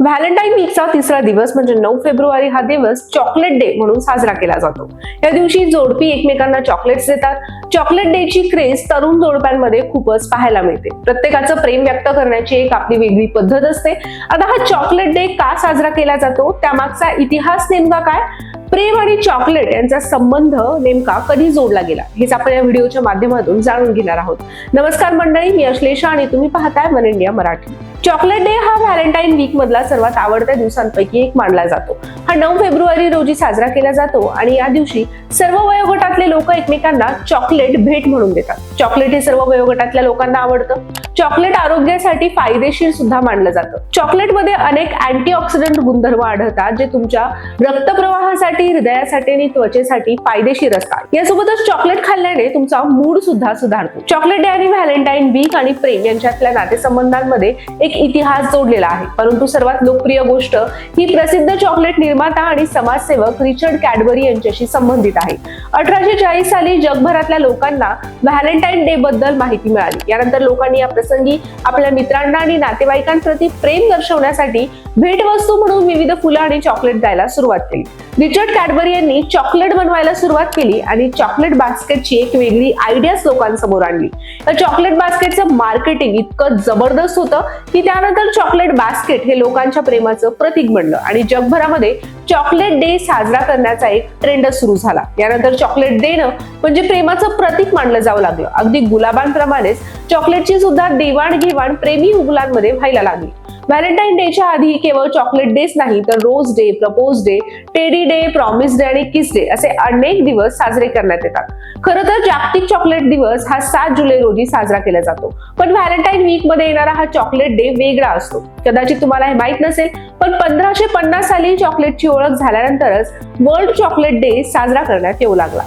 Valentine वीकचा तिसरा दिवस म्हणजे नऊ फेब्रुवारी हा दिवस चॉकलेट डे म्हणून साजरा केला जातो. या दिवशी जोडपी एकमेकांना चॉकलेट्स देतात. चॉकलेट डे ची क्रेज तरुण जोडप्यांमध्ये खूपच पाहायला मिळते. प्रत्येकाचं प्रेम व्यक्त करण्याची एक आपली वेगळी पद्धत असते. आता हा चॉकलेट डे का साजरा केला जातो? त्यामागचा इतिहास नेमका काय? प्रेम आणि चॉकलेट यांचा संबंध नेमका कधी जोडला गेला? हेच आपण या व्हिडिओच्या माध्यमातून जाणून घेणार आहोत. नमस्कार मंडळी मी अश्लेषा आणि तुम्ही पाहताय one India Marathi. Chocolate day हा व्हॅलेंटाईन वीक मधला सर्वात आवडत्या दिवसांपैकी एक मानला जातो. हा नऊ फेब्रुवारी रोजी साजरा केला जातो आणि या दिवशी सर्व वयोगटातले लोक एकमेकांना चॉकलेट भेट म्हणून देतात. चॉकलेट हे सर्व वयोगटातल्या लोकांना आवडतं. चॉकलेट आरोग्यासाठी फायदेशीर सुद्धा मानलं जातं. चॉकलेटमध्ये अनेक अँटीऑक्सिडंट गुणधर्म आढळतात जे तुमच्या रक्तप्रवाहासाठी हृदयासाठी आणि त्वचेसाठी फायदेशीर असतात. यासोबतच चॉकलेट खाल्ल्याने तुमचा मूड सुद्धा सुधारतो. चॉकलेट डे आणि व्हॅलेंटाईन वीक आणि प्रेम यांच्यातल्या नातेसंबंधांमध्ये एक इतिहास जोडलेला आहे. परंतु सर्वात लोकप्रिय गोष्ट ही प्रसिद्ध चॉकलेट निर्माता आणि समाजसेवक रिचर्ड कॅडबरी यांच्याशी संबंधित आहे. अठराशे चाळीस साली जगभरातल्या लोकांना व्हॅलेंटाईन डे बद्दल माहिती मिळाली. यानंतर लोकांनी या प्रसंगी आपल्या मित्रांना आणि नातेवाईकांप्रती प्रेम दर्शवण्यासाठी भेटवस्तू म्हणून विविध फुलं आणि चॉकलेट द्यायला सुरुवात केली. रिचर्ड कॅडबरी यांनी चॉकलेट बनवायला सुरुवात केली आणि चॉकलेट बास्केटची एक वेगळी आयडियाच लोकांसमोर आणली. तर चॉकलेट बास्केटचं मार्केटिंग इतकं जबरदस्त होतं की त्यानंतर चॉकलेट बास्केट हे लोकांच्या प्रेमाचं प्रतीक बनलं आणि जगभरामध्ये चॉकलेट डे साजरा करण्याचा एक ट्रेंडच सुरू झाला. यानंतर चॉकलेट देणं म्हणजे प्रेमाचं प्रतीक मानलं जाऊ लागलं. अगदी गुलाबांप्रमाणेच चॉकलेटची सुद्धा देवाणघेवाण प्रेमी उगलांमध्ये व्हायला लागली. व्हॅलेंटाईन डेच्या आधी केवळ चॉकलेट डेच नाही तर rose day propose day teddy day promise day आणि किस डे असे अनेक दिवस साजरे करण्यात येतात. खरं तर जागतिक चॉकलेट दिवस हा सात जुलै रोजी साजरा केला जातो. पण व्हॅलेंटाईन वीकमध्ये येणारा हा चॉकलेट डे वेगळा असतो. कदाचित तुम्हाला हे माहीत नसेल पण पंधराशे पन्नास साली चॉकलेटची ओळख झाल्यानंतरच वर्ल्ड चॉकलेट डे साजरा करण्यात येऊ लागला.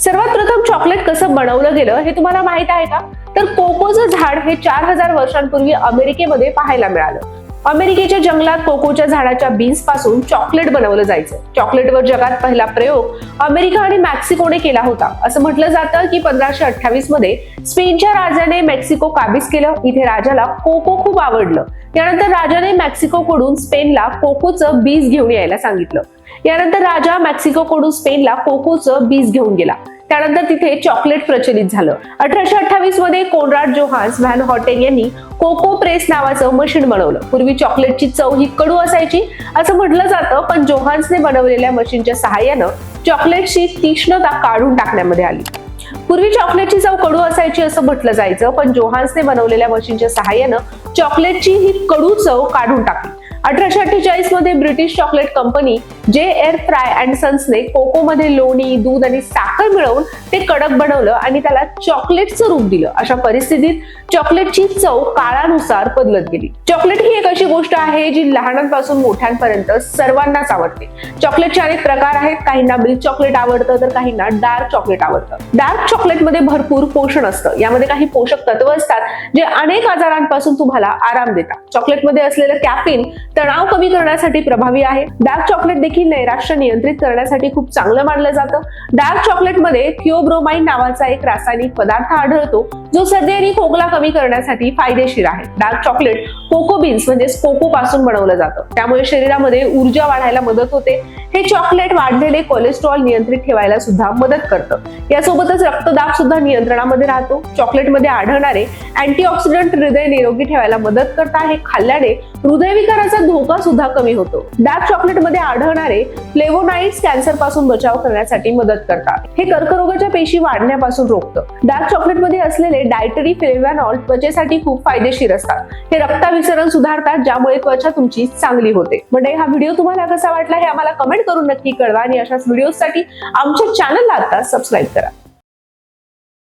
सर्वात प्रथम चॉकलेट कसं बनवलं गेलं हे तुम्हाला माहीत आहे का? तर कोकोचं झाड हे चार हजार वर्षांपूर्वी अमेरिकेमध्ये पाहायला मिळालं. अमेरिकेच्या जंगलात कोकोच्या झाडाच्या बीन्सपासून चॉकलेट बनवलं जायचं. चॉकलेटवर जगात पहिला प्रयोग अमेरिका आणि मेक्सिकोने केला होता. असं म्हटलं जातं की पंधराशे अठ्ठावीसमध्ये स्पेनच्या राजाने मेक्सिको काबीज केलं. इथे राजाला कोको खूप आवडलं. त्यानंतर राजाने मेक्सिकोकडून स्पेनला कोकोचं बीज घेऊन यायला सांगितलं. यानंतर राजा मेक्सिकोकडून स्पेनला कोकोचं बीज घेऊन गेला. त्यानंतर तिथे चॉकलेट प्रचलित झालं. अठराशे अठ्ठावीसमध्ये कोनराड जोहान्स व्हॅन हॉटेल यांनी कोको प्रेस नावाचं मशीन बनवलं. पूर्वी चॉकलेटची चव ही कडू असायची असं म्हटलं जातं पण जोहान्सने बनवलेल्या मशीनच्या सहाय्यानं चॉकलेटची तीक्ष्णता काढून टाकण्यामध्ये आली. पूर्वी चॉकलेटची चव कडू असायची असं म्हटलं जायचं पण जोहान्सने बनवलेल्या मशीनच्या सहाय्यानं चॉकलेटची ही कडू चव काढून टाकली. अठराशे अठ्ठेचाळीसमध्ये British chocolate company J R Fry and सन्सने cocoa मध्ये लोणी दूध आणि साखर मिळवून ते कडक बनवलं आणि त्याला चॉकलेटचं रूप दिलं. अशा परिस्थितीत चॉकलेटची चव काळानुसार बदलत गेली. चॉकलेट ही एक अशी गोष्ट आहे जी लहानांपासून मोठ्यांपर्यंत सर्वांनाच आवडते. चॉकलेटचे अनेक प्रकार आहेत. काहींना मिल्क चॉकलेट आवडतं तर काहींना डार्क चॉकलेट आवडतं. डार्क चॉकलेटमध्ये भरपूर पोषण असतं. यामध्ये काही पोषक तत्व असतात जे अनेक आजारांपासून तुम्हाला आराम देतात. चॉकलेटमध्ये असलेलं कॅफिन तणाव कमी करण्यासाठी प्रभावी आहे. डार्क चॉकलेट देखील नैराश्य नियंत्रित करण्यासाठी खूप चांगलं मानलं जातं. डार्क चॉकलेटमध्ये थिओब्रोमाइन नावाचा एक रासायनिक पदार्थ आढळतो. जो सर्दी खोकला कमी करण्यासाठी फायदेशीर आहे. डार्क चॉकलेट कोको बीन्स म्हणजे कोको पासून बनवलं जातं. त्यामुळे शरीरामध्ये ऊर्जा वाढायला मदत होते. हे चॉकलेट वाढलेले कोलेस्ट्रॉल नियंत्रित ठेवायला सुद्धा मदत करतं. यासोबतच रक्तदाब सुद्धा नियंत्रणामध्ये राहतो. चॉकलेटमध्ये आढळणारे अँटीऑक्सिडंट हृदय निरोगी ठेवायला मदत करता हे खाल्ल्याने हृदयविकाराचा धोका सुद्धा कमी होतो. डार्क चॉकलेटमध्ये आढळणारे फ्लेवोनाइट्स कॅन्सरपासून बचाव करण्यासाठी मदत करतात. हे कर्करोगाच्या पेशी वाढण्यापासून रोखतं. डार्क चॉकलेटमध्ये असलेले म्हणजे डायटरी फ्लेव्हॅनॉल त्वचेसाठी खूप फायदेशीर असतात. हे रक्ताभिसरण सुधारतात ज्यामुळे त्वचा तुमची चांगली होते. म्हणजे हा व्हिडिओ तुम्हाला कसा वाटला हे आम्हाला कमेंट करून नक्की कळवा आणि अशाच व्हिडिओसाठी आमच्या चॅनलला आता सबस्क्राईब करा.